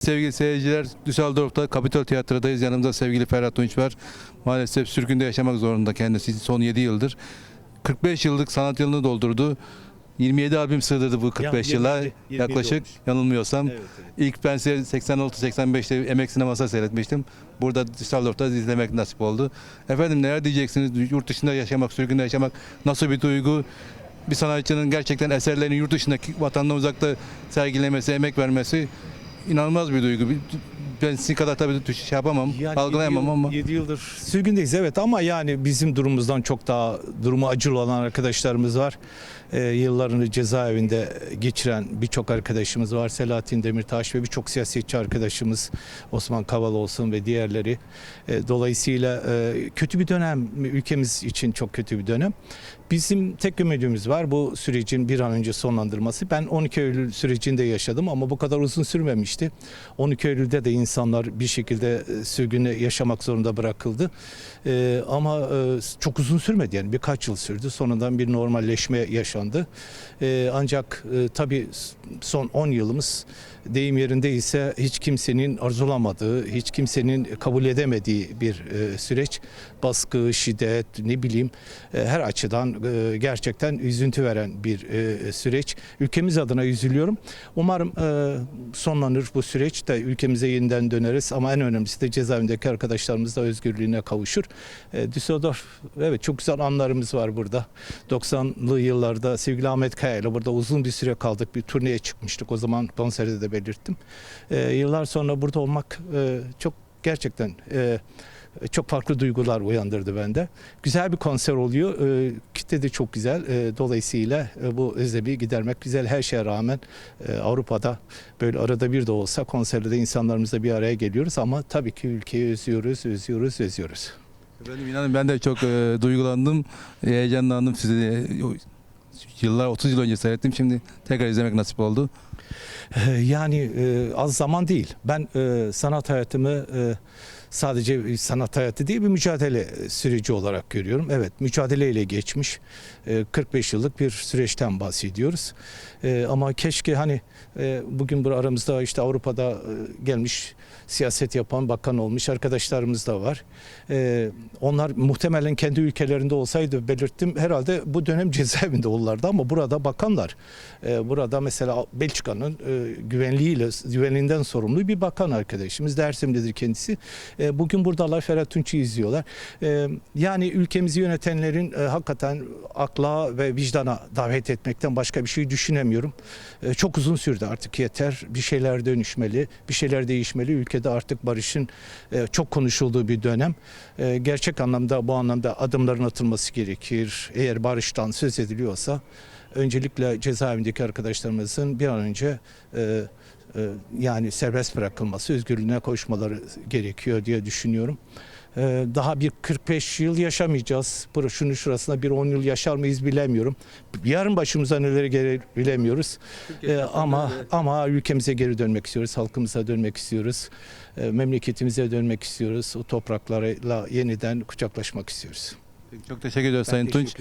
Sevgili seyirciler, Düsseldorf'ta Kapitol Tiyatro'dayız. Yanımızda sevgili Ferhat Tunç var. Maalesef sürgünde yaşamak zorunda kendisi son 7 yıldır. 45 yıllık sanat yılını doldurdu. 27 albüm sığdırdı bu 45 Ya, yıla 27, 27 yaklaşık olmuş. yanılmıyorsam. Evet, evet. İlk ben size 86-85'te Emek Sineması'na seyretmiştim. Burada Düsseldorf'ta izlemek nasip oldu. Efendim neler diyeceksiniz? Yurt dışında yaşamak, sürgünde yaşamak nasıl bir duygu? Bir sanatçının gerçekten eserlerini yurt dışındaki vatandan uzakta sergilemesi, emek vermesi inanılmaz bir duygu. Ben sizin kadar tabii şey yapamam, algılayamam yedi yıl- ama. yedi yıldır sürgündeyiz evet ama yani bizim durumumuzdan çok daha durumu acılı olan arkadaşlarımız var. Ee, yıllarını cezaevinde geçiren birçok arkadaşımız var. Selahattin Demirtaş ve birçok siyasetçi arkadaşımız Osman Kavala olsun ve diğerleri. Ee, dolayısıyla e, kötü bir dönem ülkemiz için çok kötü bir dönem. Bizim tek ümidimiz var bu sürecin bir an önce sonlandırması. Ben 12 Eylül sürecinde yaşadım ama bu kadar uzun sürmemişti. 12 Eylül'de de insanlar bir şekilde e, sürgünü yaşamak zorunda bırakıldı. Ee, ama e, çok uzun sürmedi yani birkaç yıl sürdü. Sonradan bir normalleşme yaşandı. Ee, ancak e, tabii son 10 yılımız deyim yerindeyse hiç kimsenin arzulamadığı, hiç kimsenin kabul edemediği bir e, süreç. Baskı, şiddet, ne bileyim e, her açıdan e, gerçekten üzüntü veren bir e, süreç. Ülkemiz adına üzülüyorum. Umarım e, sonlanır bu süreç de ülkemize yeniden döneriz ama en önemlisi de cezaevindeki arkadaşlarımız da özgürlüğüne kavuşur. E, Düsseldorf evet çok güzel anlarımız var burada. 90'lı yıllarda sevgili Ahmet Kaya ile burada uzun bir süre kaldık. Bir turneye çıkmıştık. O zaman konserde de belirttim. E, yıllar sonra burada olmak e, çok gerçekten e, çok farklı duygular uyandırdı bende. Güzel bir konser oluyor. E, kitle de çok güzel. E, dolayısıyla e, bu özlemi gidermek güzel. Her şeye rağmen e, Avrupa'da böyle arada bir de olsa konserde insanlarımızla bir araya geliyoruz ama tabii ki ülkeyi özlüyoruz, özlüyoruz, özlüyoruz. Efendim inanın ben de çok e, duygulandım, heyecanlandım sizi. Yıllar 30 yıl önce seyrettim. Şimdi tekrar izlemek nasip oldu. Ee, Yani e, az zaman değil. Ben e, sanat hayatımı e, sadece sanat hayatı değil bir mücadele süreci olarak görüyorum. Evet mücadeleyle geçmiş e, 45 yıllık bir süreçten bahsediyoruz. E, Ama keşke hani e, bugün bu aramızda işte Avrupa'da e, gelmiş siyaset yapan bakan olmuş arkadaşlarımız da var. E, Onlar muhtemelen kendi ülkelerinde olsaydı belirttim herhalde bu dönem cezaevinde olurlardı ama burada bakanlar e, burada mesela Belçika'nın e, güvenliğiyle güvenliğinden sorumlu bir bakan arkadaşımız Dersim'dedir kendisi. E, bugün buradalar Ferhat Tunç'u izliyorlar. E, yani ülkemizi yönetenlerin e, hakikaten akla ve vicdana davet etmekten başka bir şey düşünemiyorum. E, çok uzun sürdü artık yeter. Bir şeyler dönüşmeli, bir şeyler değişmeli. Ülkede artık barışın e, çok konuşulduğu bir dönem. E, gerçek anlamda bu anlamda adımların atılması gerekir. Eğer barıştan söz ediliyorsa öncelikle cezaevindeki arkadaşlarımızın bir an önce e, e, yani serbest bırakılması, özgürlüğüne koşmaları gerekiyor diye düşünüyorum. E, daha bir 45 yıl yaşamayacağız. Şunun şurasında bir 10 yıl yaşar mıyız bilemiyorum. Yarın başımıza neler gelir bilemiyoruz. E, ama ama ülkemize geri dönmek istiyoruz, halkımıza dönmek istiyoruz. E, memleketimize dönmek istiyoruz. O topraklarla yeniden kucaklaşmak istiyoruz. Çok teşekkür ediyoruz Sayın Tunç.